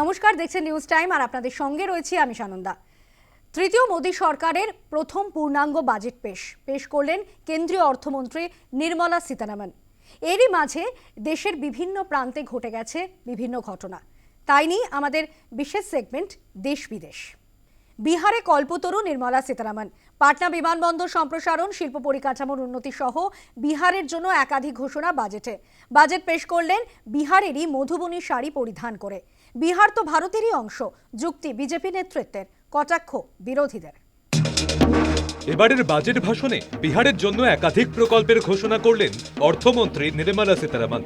নমস্কার, দেখছেন news time আর আপনাদের সঙ্গে রয়েছি আমি সানন্দা। তৃতীয় মোদী সরকারের প্রথম পূর্ণাঙ্গ বাজেট পেশ। পেশ করলেন কেন্দ্রীয় অর্থমন্ত্রী নির্মলা সীতারামন। এরই মাঝে দেশের বিভিন্ন প্রান্তে ঘটে গেছে বিভিন্ন ঘটনা। তাই নিয়ে আমাদের বিশেষ সেগমেন্ট দেশ বিদেশ। বিহারে কল্পতরু নির্মলা সীতারামন। পাটনা বিমানবন্দর সম্প্রসারণ, শিল্প পরিকাঠামোর উন্নতি সহ বিহারের জন্য একাধিক ঘোষণা বাজেটে। বাজেট পেশ করলেন বিহারেরই মধুবনী শাড়ি পরিধান করে। বিহার তো ভারতেরই অংশ, যুক্তি বিজেপি নেতৃত্বের, কটাক্ষ বিরোধীদের। এবারের বাজেট ভাষণে বিহারের জন্য একাধিক প্রকল্পের ঘোষণা করলেন অর্থমন্ত্রী নির্মলা সীতারামন।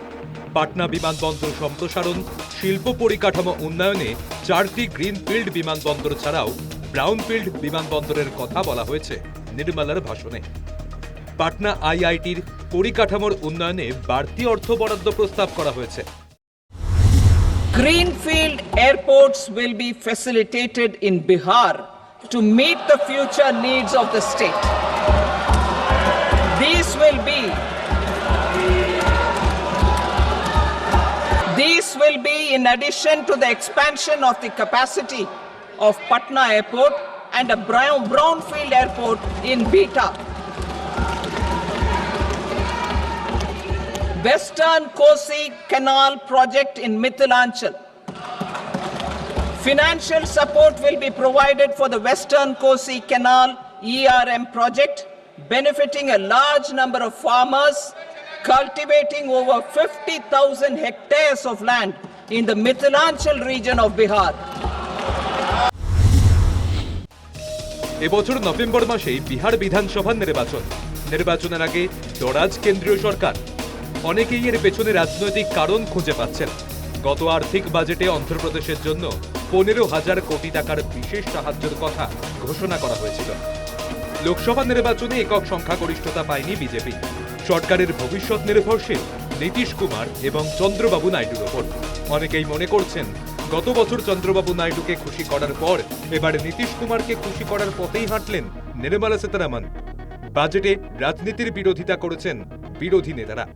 পাটনা বিমানবন্দর সম্প্রসারণ, শিল্প পরিকাঠামো উন্নয়নে চারটি গ্রিনফিল্ড বিমানবন্দর ছাড়াও ব্রাউনফিল্ড বিমানবন্দরের কথা বলা হয়েছে নির্মলার ভাষণে। পাটনা আইআইটির পরিকাঠামোর উন্নয়নে বাড়তি অর্থ বরাদ্দ প্রস্তাব করা হয়েছে। Greenfield airports will be facilitated in Bihar to meet the future needs of the state. These will be These will be in addition to the expansion of the capacity of Patna Airport and a brown, brownfield airport in Beta. Western Kosi Canal project in Mithilanchal. Financial support will be provided for the Western Kosi Canal ERM project, benefiting a large number of farmers, cultivating over 50,000 hectares of land in the Mithilanchal region of Bihar. এবছর November মাসেই বিহার বিধানসভা নির্বাচন নির্বাচনের আগে দরাজ কেন্দ্রীয় সরকার অনেকেই এর পেছনে রাজনৈতিক কারণ খুঁজে পাচ্ছেন। গত আর্থিক বাজেটে অন্ধ্রপ্রদেশের জন্য পনেরো হাজার কোটি টাকার বিশেষ সাহায্যের কথা ঘোষণা করা হয়েছিল। লোকসভা নির্বাচনে একক সংখ্যাগরিষ্ঠতা পায়নি বিজেপি। সরকারের ভবিষ্যৎ নির্ভরশীল নীতিশ কুমার এবং চন্দ্রবাবু নাইডুর ওপর। অনেকেই মনে করছেন, গত বছর চন্দ্রবাবু নাইডুকে খুশি করার পর এবার নীতিশ কুমারকে খুশি করার পথেই হাঁটলেন নির্মলা সীতারামন। বাজেটে রাজনীতির বিরোধিতা করেছেন বিরোধী নেতারা।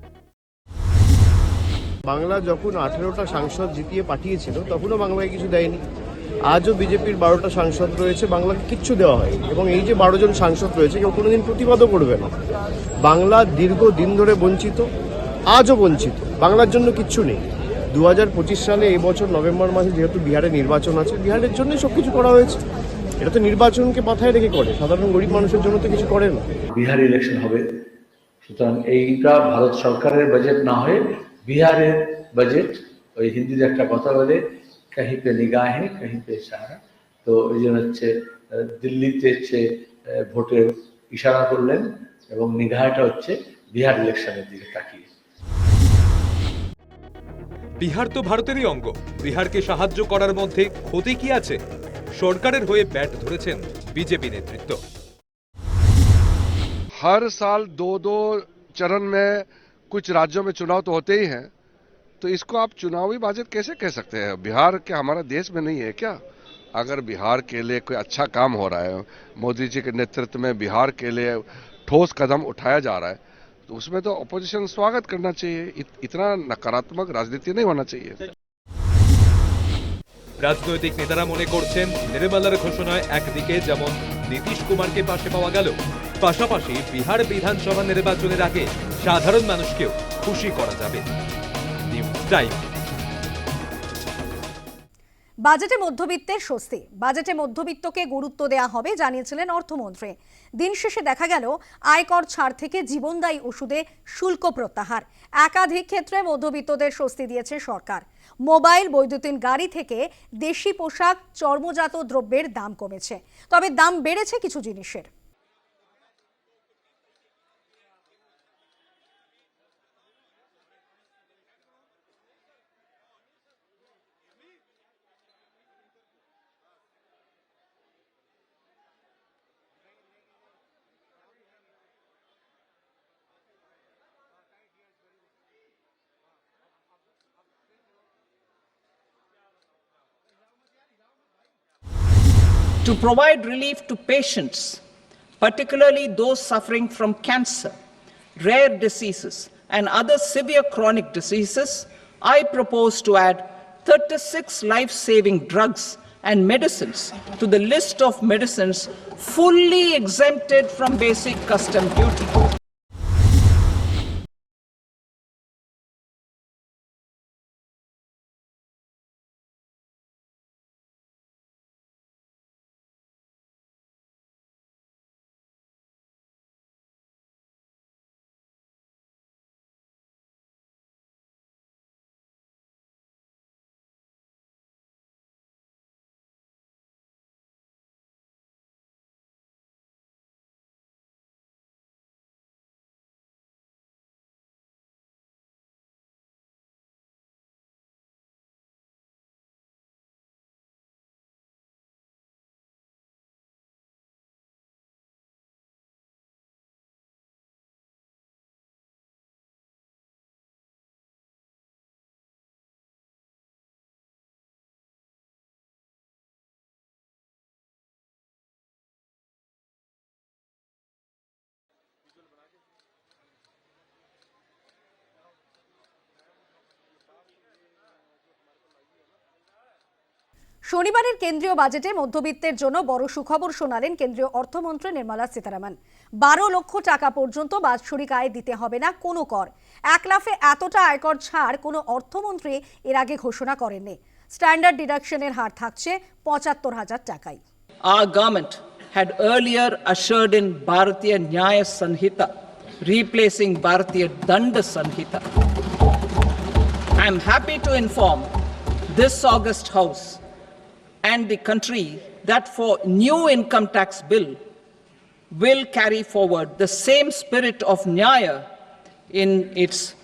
বাংলা যখন আঠেরোটা সাংসদ জিতিয়ে পাঠিয়েছিল, তখনও বাংলাকে কিছু দেয়নি। আজও বিজেপির বারোটা সাংসদ রয়েছে, বাংলাকে কিচ্ছু দেওয়া হয়নি। এবং এই যে বারো জন সাংসদ রয়েছে, কেউ কোনোদিন প্রতিবাদও করবে না। বাংলা দীর্ঘ দিন ধরে বঞ্চিত, আজও বঞ্চিত। বাংলার জন্য কিচ্ছু নেই। দু হাজার পঁচিশ সালে এই বছর নভেম্বর মাসে যেহেতু বিহারে নির্বাচন আছে, বিহারের জন্যই সব কিছু করা হয়েছে। এটা তো নির্বাচনকে মাথায় রেখে করে। সাধারণ গরিব মানুষের জন্য তো কিছু করে না। বিহার ইলেকশন হবে। সুতরাং এইটা ভারত সরকারের বাজেট না হয়ে বিহারের বাজেট ওই হিন্দিতে একটা কথা বলে কাহি পে নিগাহে কাহি পে ইশারা তো এই জন্য হচ্ছে আহ, দিল্লিতে হচ্ছে আহ, ভোটের ইশারা করলেন এবং নিগাহটা হচ্ছে বিহার ইলেকশনের দিকে তাকিয়ে বিহার তো ভারতেরই অঙ্গ বিহারকে সাহায্য করার মধ্যে ক্ষতি কি আছে সরকারের হয়ে ব্যাট ধরেছেন বিজেপি নেতৃত্ব हर साल दो दो चरण में कुछ राज्यों में चुनाव तो होते ही हैं तो इसको आप चुनावी बाजट कैसे कह सकते हैं बिहार क्या हमारा देश में नहीं है क्या अगर बिहार के लिए कोई अच्छा काम हो रहा है मोदी जी के नेतृत्व में बिहार के लिए ठोस कदम उठाया जा रहा है तो उसमें तो अपोजिशन स्वागत करना चाहिए इत, इतना नकारात्मक राजनीति नहीं होना चाहिए রাজনৈতিক নেতারা মনে করছেন নির্মলার ঘোষণায় একদিকে যেমন নীতিশ কুমারকে পাশে পাওয়া গেল পাশাপাশি বিহার বিধানসভা নির্বাচনের আগে সাধারণ মানুষকেও খুশি করা যাবে। বাজেটে মধ্যবিত্তের স্বস্তি। বাজেটে মধ্যবিত্তকে গুরুত্ব দেয়া হবে, জানিয়েছিলেন অর্থমন্ত্রী। দিন শেষে দেখা গেল, আয়কর ছাড় থেকে জীবনদায়ী ওষুধে শুল্ক প্রত্যাহার। একাধিক ক্ষেত্রে মধ্যবিত্তদের স্বস্তি দিয়েছে সরকার। মোবাইল, বৈদ্যুতিন গাড়ি থেকে দেশি পোশাক, চর্মজাত দ্রব্যের দাম কমেছে। তবে দাম বেড়েছে কিছু জিনিসের। To provide relief to patients, particularly those suffering from cancer, rare diseases, and other severe chronic diseases, I propose to add 36 life saving drugs and medicines to the list of medicines fully exempted from basic custom duty. শনিবারের কেন্দ্রীয় বাজেটে মধ্যবিত্তের জন্য বড় সুখবর শোনালেন কেন্দ্রীয় অর্থমন্ত্রী নির্মলা সীতারামন। বারো লক্ষ টাকা পর্যন্ত বাৎসরিক আয় দিতে হবে না কোনো কর। এক লাফে এতটা আয়কর ছাড় কোনো অর্থমন্ত্রী এর আগে ঘোষণা করেননি। স্ট্যান্ডার্ড ডিডাকশনের হার থাকছে পঁচাত্তর হাজার টাকায়। Our government had earlier ushered in Bharatiya Nyaya Sanhita, replacing Bharatiya Danda Sanhita. I am happy to inform this August House and the country that for new income tax bill will carry forward the same spirit of Nyaya in its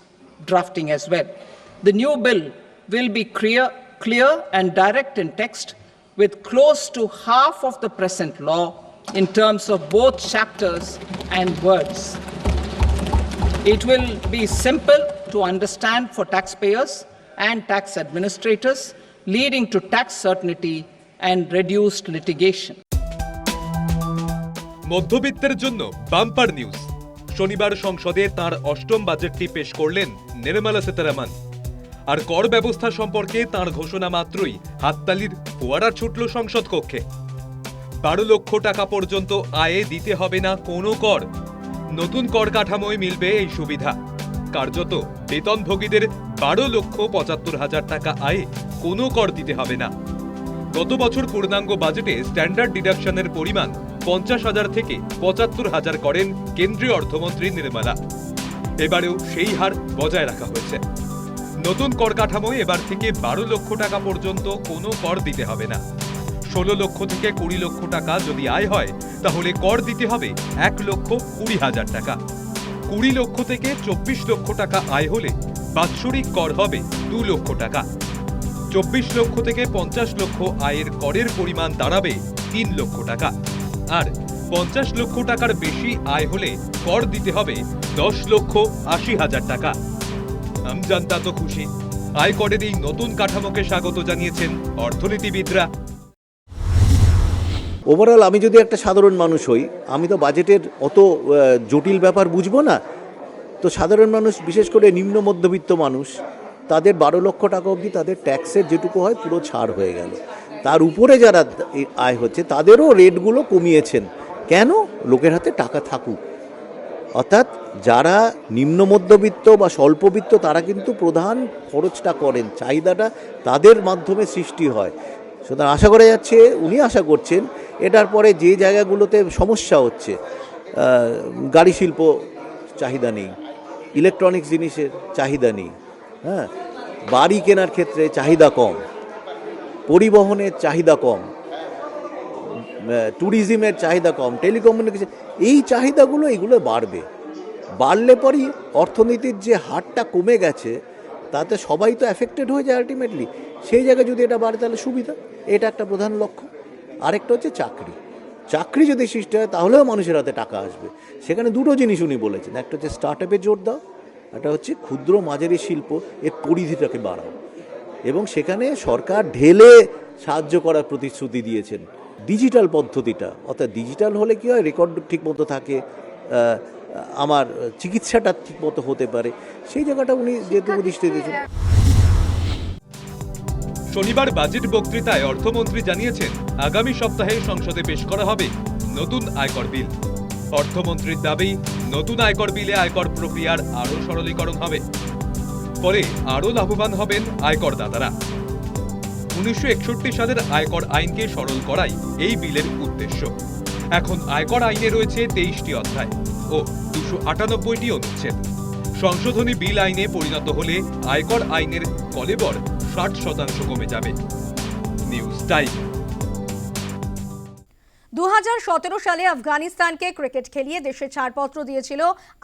drafting as well. The new bill will be clear, clear and direct in text with close to half of the present law in terms of both chapters and words. It will be simple to understand for taxpayers and tax administrators, leading to tax certainty and reduced litigation. মধ্যবিত্তের জন্য bumper news. শনিবার সংসদে তার অষ্টম বাজেটটি পেশ করলেন নির্মলা সীতারামন। আর কর ব্যবস্থা সম্পর্কে তার ঘোষণা মাত্রই হাততালির ফোয়ারা ছুটল সংসদ কক্ষে। বারো লক্ষ টাকা পর্যন্ত আয়ে দিতে হবে না কোনো কর। নতুন কর কাঠামোয় মিলবে এই সুবিধা। কার্যত বেতনভোগীদের বারো লক্ষ পঁচাত্তর হাজার টাকা আয়ে কোনো কর দিতে হবে না। গত বছর পূর্ণাঙ্গ বাজেটে স্ট্যান্ডার্ড ডিডাকশনের পরিমাণ পঞ্চাশ হাজার থেকে পঁচাত্তর হাজার করেন কেন্দ্রীয় অর্থমন্ত্রী নির্মলা। এবারেও সেই হার বজায় রাখা হয়েছে। নতুন কর কাঠামোয় এবার থেকে বারো লক্ষ টাকা পর্যন্ত কোনো কর দিতে হবে না। ষোলো লক্ষ থেকে কুড়ি লক্ষ টাকা যদি আয় হয়, তাহলে কর দিতে হবে এক লক্ষ কুড়ি হাজার টাকা। কুড়ি লক্ষ থেকে চব্বিশ লক্ষ টাকা আয় হলে বাৎসরিক কর হবে দু লক্ষ টাকা। চব্বিশ লক্ষ থেকে পঞ্চাশ লক্ষ আয়ের করের পরিমাণ দাঁড়াবে তিন লক্ষ টাকা। আর পঞ্চাশ লক্ষ টাকার বেশি আয় হলে কর দিতে হবে দশ লক্ষ আশি হাজার টাকা। আমজানতা তো খুশি। আয়করের এই নতুন কাঠামোকে স্বাগত জানিয়েছেন অর্থনীতিবিদরা। ওভারঅল আমি যদি একটা সাধারণ মানুষ হই, আমি তো বাজেটের অত জটিল ব্যাপার বুঝব না। তো সাধারণ মানুষ, বিশেষ করে নিম্ন মধ্যবিত্ত মানুষ তাদের বারো লক্ষ টাকা অবধি তাদের ট্যাক্সের যেটুকু হয় পুরো ছাড় হয়ে গেল। তার উপরে যারা আয় হচ্ছে, তাদেরও রেটগুলো কমিয়েছেন। কেন? লোকের হাতে টাকা থাকুক। অর্থাৎ যারা নিম্ন মধ্যবিত্ত বা স্বল্পবিত্ত, তারা কিন্তু প্রধান খরচটা করেন, চাহিদাটা তাদের মাধ্যমে সৃষ্টি হয়। সুতরাং আশা করা যাচ্ছে, উনি আশা করছেন, এটার পরে যে জায়গাগুলোতে সমস্যা হচ্ছে গাড়ি শিল্প চাহিদা নেই, ইলেকট্রনিক্স জিনিসের চাহিদা নেই হ্যাঁ বাড়ি কেনার ক্ষেত্রে চাহিদা কম, পরিবহনের চাহিদা কম ট্যুরিজমের চাহিদা কম টেলিকমিউনিকেশন এই চাহিদাগুলো এগুলো বাড়বে। বাড়লে পরই অর্থনীতির যে হারটা কমে গেছে, তাতে সবাই তো অ্যাফেক্টেড হয়ে যায় আলটিমেটলি সেই জায়গায় যদি এটা বাড়ে, তাহলে সুবিধা। এটা একটা প্রধান লক্ষ্য। আরেকটা হচ্ছে চাকরি। চাকরি যদি সৃষ্টি হয়, তাহলেও মানুষের হাতে টাকা আসবে। সেখানে দুটো জিনিস উনি বলেছেন। একটা হচ্ছে স্টার্ট আপে জোর দাও একটা হচ্ছে ক্ষুদ্র মাঝারি শিল্প এর পরিধিটাকে বাড়াও। এবং সেখানে সরকার ঢেলে সাহায্য করার প্রতিশ্রুতি দিয়েছেন। ডিজিটাল পদ্ধতিটা অর্থাৎ ডিজিটাল হলে কি হয় রেকর্ড ঠিকমতো থাকে আমার চিকিৎসাটা ঠিকমতো হতে পারে। সেই জায়গাটা উনি যেহেতু দৃষ্টি দিয়েছেন। শনিবার বাজেট বক্তৃতায় অর্থমন্ত্রী জানিয়েছেন আগামী সপ্তাহে সংসদে পেশ করা হবে নতুন আয়কর বিল। অর্থমন্ত্রীর দাবি নতুন আয়কর বিলে আয়কর প্রক্রিয়ার আরও সরলীকরণ হবে। ফলে আরও লাভবান হবেন আয়কর দাতারা উনিশশো একষট্টি সালের আয়কর আইনকে সরল করাই এই বিলের উদ্দেশ্য। এখন আয়কর আইনে রয়েছে তেইশটি অধ্যায় ও দুশো আটানব্বইটি অনুচ্ছেদ। সংশোধনী বিল আইনে পরিণত হলে আয়কর আইনের কলেবর ষাট শতাংশ কমে যাবে। News time. দু হাজার সতেরো সালে আফগানিস্তানকে ক্রিকেট খেলিয়ে দেশে ছাড়পত্র দিয়েছিল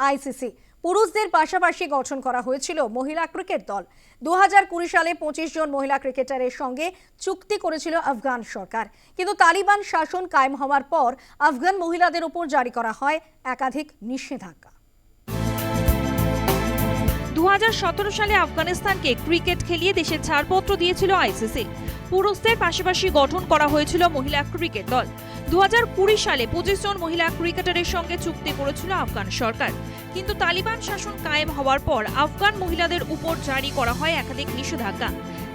আইসিসি। পুরুষদের পাশাপাশি গঠন করা হয়েছিল মহিলা ক্রিকেট দল। দু হাজার কুড়ি সালে পঁচিশ জন মহিলা ক্রিকেটারের সঙ্গে চুক্তি করেছিল আফগান সরকার। কিন্তু তালিবান শাসন কায়েম হওয়ার পর আফগান মহিলাদের উপর জারি করা হয় একাধিক নিষেধাজ্ঞা। দু হাজার সতেরো সালে আফগানিস্তানকে ক্রিকেট খেলিয়ে দেশের ছাড়পত্র দিয়েছিল আইসিসি। পুরুষদের পাশাপাশি গঠন করা হয়েছিল মহিলা ক্রিকেট দল। দু সালে পঁচিশ জন মহিলা ক্রিকেটারের সঙ্গে চুক্তি করেছিল আফগান সরকার। কিন্তু তালিবান শাসন কায়েম হওয়ার পর আফগান মহিলাদের উপর জারি করা হয় একাধিক নিষেধাজ্ঞা।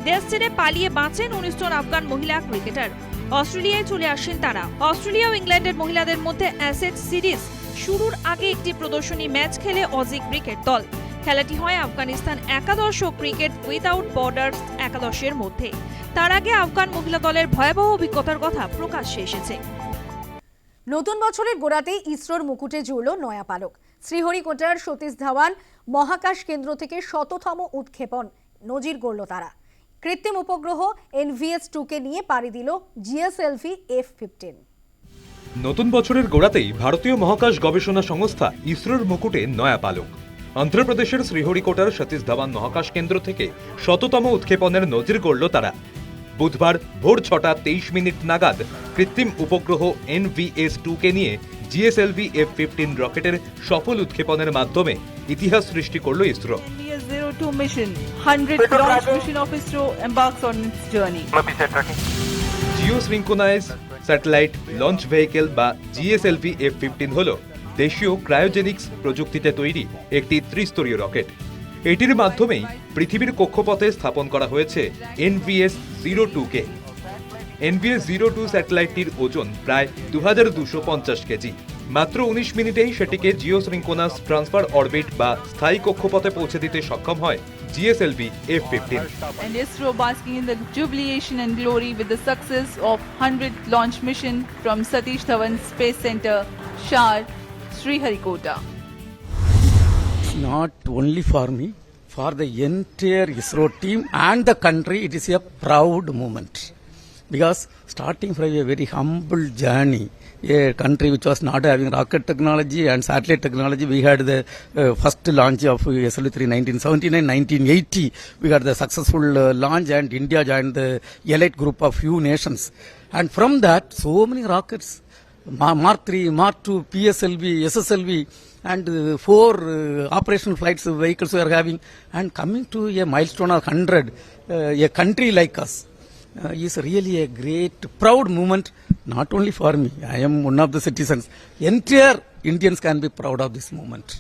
দেশ ছেড়ে পালিয়ে বাঁচেন উনিশ জন আফগান মহিলা ক্রিকেটার। অস্ট্রেলিয়ায় চলে আসেন তারা। অস্ট্রেলিয়া ও ইংল্যান্ডের মহিলাদের মধ্যে অ্যাসেট সিরিজ শুরুর আগে একটি প্রদর্শনী ম্যাচ খেলে অজি ক্রিকেট দল। খেলাটি হয় আফগানিস্তান একাদশ ও ক্রিকেট উইদাউট বর্ডার্স একাদশের মধ্যে। তার আগে আফগান মহিলা দলের ভয়াবহ অভিজ্ঞতার কথা প্রকাশ্যে এসেছে। নতুন বছরের গোড়াতেই ইসরোর মুকুটে জুড়ল নয়া পালক। শ্রীহরিকোটার সতীশ ধাওয়ান মহাকাশ কেন্দ্র থেকে শততম উৎক্ষেপণ নজির গড়ল তারা। কৃত্রিম উপগ্রহ এনভিএস টুকে নিয়ে পাড়ি দিল জিএসএলভি এফ ফিফটিন। নতুন বছরের গোড়াতেই ভারতীয় মহাকাশ গবেষণা সংস্থা ইসরোর মুকুটে নয়া পালক। অন্ধ্রপ্রদেশের শ্রীহরিকোটার সতীশ ধাবান মহাকাশ কেন্দ্র থেকে শততম উৎক্ষেপণের নজির গড়ল তারা। বুধবার ভোর ছটা তেইশ মিনিট নাগাদ কৃত্রিম উপগ্রহ এনভিএস টুকে নিয়ে জিএসএলভি এফ ফিফটিন রকেটের সফল উৎক্ষেপণের মাধ্যমে ইতিহাস সৃষ্টি করল ISRO. NVS 02 mission, 100th launch mission of ISRO embarks on its journey. Geo synchronous satellite launch vehicle বা জিএসএলভি এফ ফিফটিন হল। দেশীয় ক্রায়োজেনিক্স প্রযুক্তিতে তৈরি একটি ত্রিস্তরীয় রকেট। এটির মাধ্যমেই পৃথিবীর কক্ষপথে স্থাপন করা হয়েছে এনভিএস জিরো টু কে। এনভিএস জিরো টু স্যাটেলাইটটির ওজন প্রায় দু হাজার দুশো পঞ্চাশ কেজি। মাত্র উনিশ মিনিটেই সেটিকে জিও সিঙ্কোনাস ট্রান্সফার অরবিট বা স্থায়ী কক্ষপথে পৌঁছে দিতে সক্ষম হয় GSLV F fifteen. And ISRO basking in the jubilation and glory with the success of 100th launch mission Sriharikota. not only for me, for the entire ISRO team and the country, it is a proud moment. Because starting from a very humble journey, a country which was not having rocket technology and satellite technology, we had the uh, first launch of SLV-3 1979, 1980, we had the successful uh, launch and India joined the elite group of few nations. And from that, so many rockets Mark 3, Mark 2, PSLV, SSLV, and uh, four uh, operational flights vehicles we are having, and coming to a milestone of 100, uh, a country like us. Uh, is really a great, proud moment, not only for me. I am one of the citizens. Entire Indians can be proud of this moment.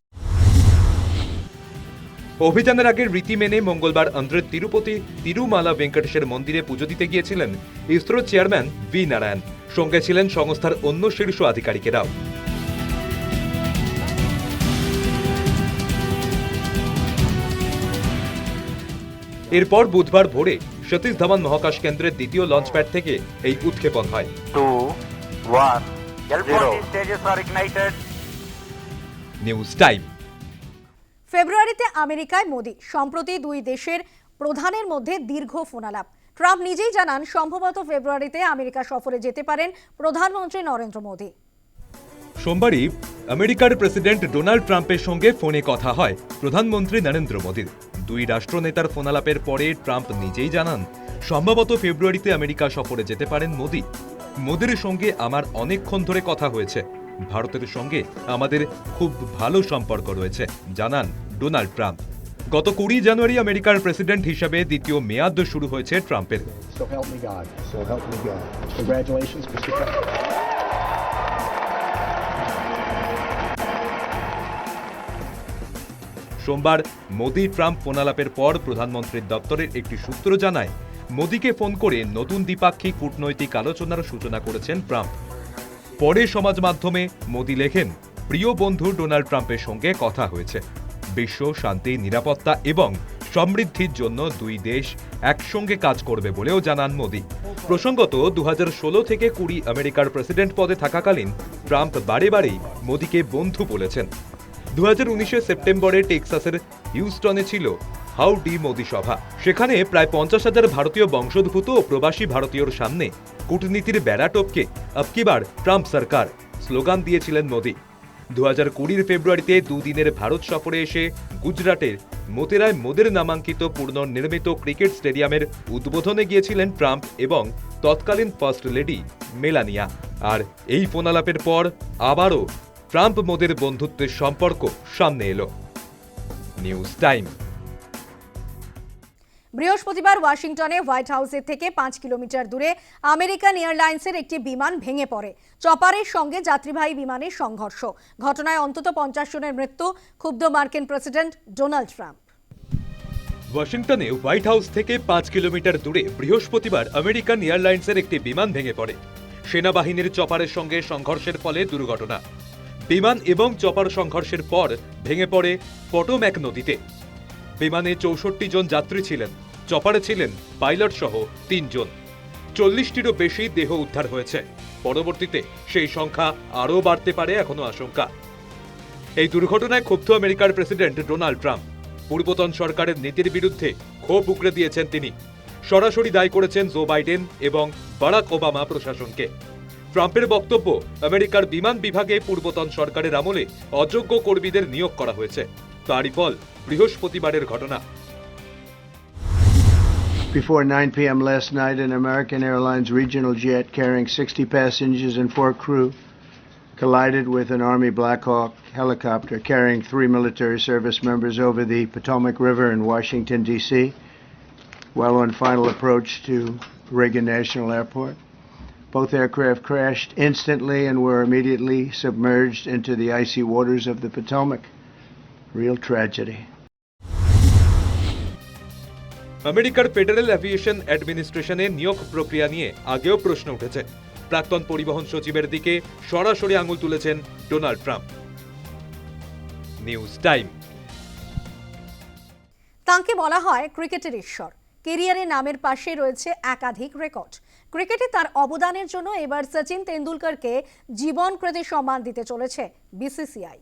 অভিযানের আগে রীতি মেনে মঙ্গলবার অন্ধ্রের তিরুপতি তিরুমালা ভেঙ্কটেশের মন্দিরে পুজো দিতে গিয়েছিলেন ISRO chairman V Narayan. সঙ্গে ছিলেন সংস্থার অন্য শীর্ষ আধিকারিকেরাও। এরপর বুধবার ভোরে সতীশ ধাওয়ান মহাকাশ কেন্দ্রের দ্বিতীয় লঞ্চ প্যাড থেকে এই উৎক্ষেপণ হয়. নিউজ টাইম ফেব্রুয়ারিতে আমেরিকায় মোদি, সম্প্রতি দুই দেশের প্রধানের মধ্যে দীর্ঘ ফোনালাপ। ট্রাম্প নিজেই জানান, সম্ভবত ফেব্রুয়ারিতে আমেরিকা সফরে যেতে পারেন প্রধানমন্ত্রী নরেন্দ্র মোদী। সোমবারই আমেরিকার প্রেসিডেন্ট ডোনাল্ড ট্রাম্পের সঙ্গে ফোনে কথা হয় প্রধানমন্ত্রী নরেন্দ্র মোদীর। দুই রাষ্ট্রনেতার ফোনালাপের পরে ট্রাম্প নিজেই জানান, সম্ভবত ফেব্রুয়ারিতে আমেরিকা সফরে যেতে পারেন মোদী। মোদীর সঙ্গে আমার অনেকক্ষণ ধরে কথা হয়েছে। ভারতের সঙ্গে আমাদের খুব ভালো সম্পর্ক রয়েছে, জানান ডোনাল্ড ট্রাম্প। গত কুড়ি জানুয়ারি আমেরিকার প্রেসিডেন্ট হিসাবে দ্বিতীয় মেয়াদ শুরু হয়েছে ট্রাম্পের. সোমবার মোদি ট্রাম্প ফোনালাপের পর প্রধানমন্ত্রীর দপ্তরের একটি সূত্র জানায় মোদীকে ফোন করে নতুন দ্বিপাক্ষিক কূটনৈতিক আলোচনার সূচনা করেছেন ট্রাম্প। পরে সমাজ মাধ্যমে মোদী লেখেন প্রিয় বন্ধু ডোনাল্ড ট্রাম্পের সঙ্গে কথা হয়েছে। বিশ্ব শান্তি, নিরাপত্তা এবং সমৃদ্ধির জন্য দুই দেশ একসঙ্গে কাজ করবে বলেও জানান মোদী। প্রসঙ্গত দু হাজার ষোলো থেকে কুড়ি আমেরিকার প্রেসিডেন্ট পদে থাকাকালীন ট্রাম্প বারে বারেই মোদীকে বন্ধু বলেছেন। দু হাজার সেপ্টেম্বরে টেক্সাসের হিউস্টনে ছিল হাউ ডি মোদি সভা। সেখানে প্রায় পঞ্চাশ হাজার ভারতীয় বংশোদ্ভূত ও প্রবাসী ভারতীয়র সামনে কূটনীতির বেড়া টপকে ট্রাম্প সরকার স্লোগান দিয়েছিলেন মোদী। দু হাজার কুড়ির ফেব্রুয়ারিতে দুদিনের ভারত সফরে এসে গুজরাটের মোতেরায় মোদের নামাঙ্কিত পুনর্নির্মিত ক্রিকেট স্টেডিয়ামের উদ্বোধনে গিয়েছিলেন ট্রাম্প এবং তৎকালীন ফার্স্ট লেডি মেলানিয়া। আর এই ফোনালাপের পর আবারও ট্রাম্প মোদের বন্ধুত্বের সম্পর্ক সামনে এলো। News time. বৃহস্পতিবার ওয়াশিংটনে হোয়াইট হাউসের থেকে পাঁচ কিলোমিটার দূরে আমেরিকান এয়ারলাইন্সের একটি বিমান ভেঙে পড়ে। চপারের সঙ্গে যাত্রীবাহী বিমানের সংঘর্ষ। ঘটনায় অন্তত পঞ্চাশ জনের মৃত্যু, ক্ষুব্ধ মার্কিন প্রেসিডেন্ট ডোনাল্ড ট্রাম্প। ওয়াশিংটনে হোয়াইট হাউস থেকে পাঁচ কিলোমিটার দূরে বৃহস্পতিবার আমেরিকান এয়ারলাইন্সের একটি বিমান ভেঙে পড়ে। সেনাবাহিনীর চপারের সঙ্গে সংঘর্ষের ফলে দুর্ঘটনা। বিমান এবং চপার সংঘর্ষের পর ভেঙে পড়ে পটোম্যাক নদীতে। বিমানে চৌষট্টি জন যাত্রী ছিলেন। চপারে ছিলেন পাইলট সহ তিনজন। চল্লিশটিরও বেশি দেহ উদ্ধার হয়েছে। পরবর্তীতে সেই সংখ্যা আরও বাড়তে পারে এখনও আশঙ্কা। এই দুর্ঘটনায় ক্ষুব্ধ আমেরিকার প্রেসিডেন্ট ডোনাল্ড ট্রাম্প, পূর্বতন সরকারের নীতির বিরুদ্ধে ক্ষোভ উগড়ে দিয়েছেন তিনি। সরাসরি দায়ী করেছেন জো বাইডেন এবং বারাক ওবামা প্রশাসনকে। ট্রাম্পের বক্তব্য আমেরিকার বিমান বিভাগে পূর্বতন সরকারের আমলে অযোগ্য কর্মীদের নিয়োগ করা হয়েছে। তারই ফল বৃহস্পতিবারের ঘটনা। Before 9 p.m. last night, an American Airlines regional jet carrying 60 passengers and four crew collided with an Army Black Hawk helicopter carrying three military service members over the Potomac River in Washington, D.C., while on final approach to Reagan National Airport. Both aircraft crashed instantly and were immediately submerged into the icy waters of the Potomac. Real tragedy. আমেরিকার federal aviation অ্যাডমিনিস্ট্রেশনের নিয়োগ প্রক্রিয়া নিয়ে আগেও প্রশ্ন উঠেছে। প্রাক্তন পরিবহন সচিবের দিকে সরাসরি আঙুল তুলেছেন ডোনাল্ড ট্রাম্প। News time. তাঁকে বলা হয় ক্রিকেটের ঈশ্বর। কেরিয়ারে নামের পাশে রয়েছে একাধিক রেকর্ড। ক্রিকেটে তার অবদানের জন্য এবার সচিন তেন্ডুলকরকে জীবন কৃতি সম্মান দিতে চলেছে বিসিসিআই।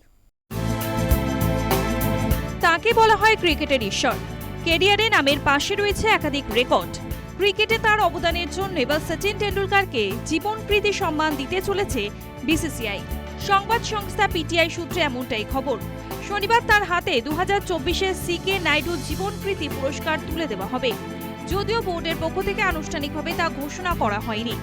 তাকে বলা হয় ক্রিকেটের ঈশ্বর। কেরিয়ারে নামের পাশে রয়েছে একাধিক রেকর্ড। ক্রিকেটে তার অবদানের জন্য এবার সচিন টেন্ডুলকারকে জীবনপ্রীতি সম্মান দিতে চলেছে বিসিসিআই। সংবাদ সংস্থা পিটিআই সূত্রে এমনটাই খবর। শনিবার তার হাতে দু হাজার চব্বিশের সিকে নাইডু জীবনপ্রীতি পুরস্কার তুলে দেওয়া হবে। যদিও বোর্ডের পক্ষ থেকে আনুষ্ঠানিকভাবে তা ঘোষণা করা হয়নি।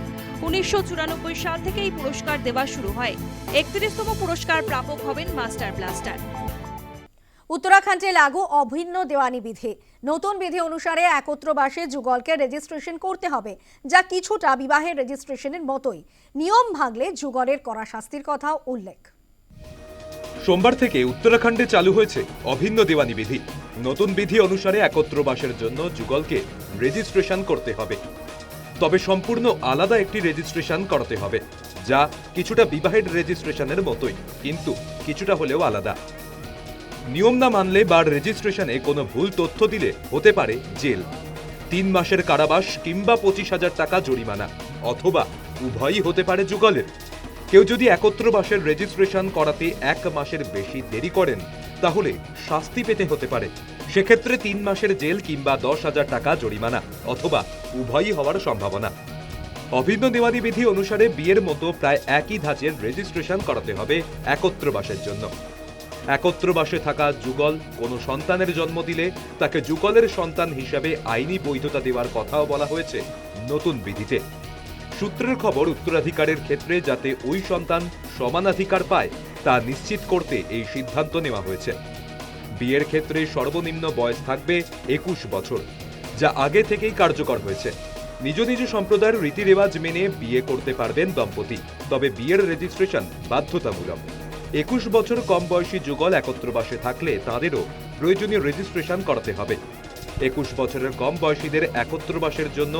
উনিশশো চুরানব্বই সাল থেকে এই পুরস্কার দেওয়া শুরু হয়। একত্রিশতম পুরস্কার প্রাপক হবেন মাস্টার ব্লাস্টার। উত্তরাখণ্ডে লাগু অভিন্ন দেওয়ানি বিধি। নতুন বিধি অনুসারে একত্রবাসে যুগলকে রেজিস্ট্রেশন করতে হবে, যা কিছুটা বিবাহের রেজিস্ট্রেশনের মতোই। নিয়ম ভাঙলে যুগলের করা শাস্তির কথাও উল্লেখ। সোমবার থেকে উত্তরাখণ্ডে চালু হয়েছে অভিন্ন দেওয়ানি বিধি। নতুন বিধি অনুসারে একত্র বাসের জন্য যুগলকে রেজিস্ট্রেশন করতে হবে। তবে সম্পূর্ণ আলাদা একটি রেজিস্ট্রেশন করতে হবে, যা কিছুটা বিবাহের রেজিস্ট্রেশনের মতোই, কিন্তু কিছুটা হলেও আলাদা। নিয়ম না মানলে বা রেজিস্ট্রেশনে কোনো ভুল তথ্য দিলে হতে পারে জেল। তিন মাসের কারাবাস কিংবা পঁচিশ হাজার টাকা জরিমানা, অথবা উভয়ই হতে পারে যুগলের। কেউ যদি একত্র বাসের রেজিস্ট্রেশন করাতে এক মাসের বেশি দেরি করেন, তাহলে শাস্তি পেতে হতে পারে। সেক্ষেত্রে তিন মাসের জেল কিংবা দশ হাজার টাকা জরিমানা, অথবা উভয়ই হওয়ার সম্ভাবনা। অভিন্ন দেওয়ানি বিধি অনুসারে বিয়ের মতো প্রায় একই ধাঁচের রেজিস্ট্রেশন করাতে হবে একত্র বাসের জন্য। একত্র বাসে থাকা যুগল কোনো সন্তানের জন্ম দিলে তাকে যুগলের সন্তান হিসাবে আইনি বৈধতা দেওয়ার কথাও বলা হয়েছে নতুন বিধিতে। সূত্রের খবর উত্তরাধিকারের ক্ষেত্রে যাতে ওই সন্তান সমানাধিকার পায়, তা নিশ্চিত করতে এই সিদ্ধান্ত নেওয়া হয়েছে। বিয়ের ক্ষেত্রে সর্বনিম্ন বয়স থাকবে একুশ বছর, যা আগে থেকেই কার্যকর হয়েছে। নিজ নিজ সম্প্রদায়ের রীতিরেওয়াজ মেনে বিয়ে করতে পারবেন দম্পতি, তবে বিয়ের রেজিস্ট্রেশন বাধ্যতামূলক। একুশ বছর কম বয়সী যুগল একত্রবাসে থাকলে তাঁদেরও প্রয়োজনীয় রেজিস্ট্রেশন করাতে হবে। একুশ বছরের কম বয়সীদের একত্র বাসের জন্য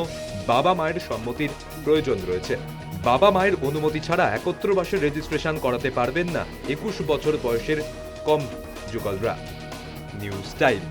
বাবা মায়ের সম্মতির প্রয়োজন রয়েছে। বাবা মায়ের অনুমতি ছাড়া একত্র বাসের রেজিস্ট্রেশন করাতে পারবেন না একুশ বছর বয়সের কম যুগলরা। News time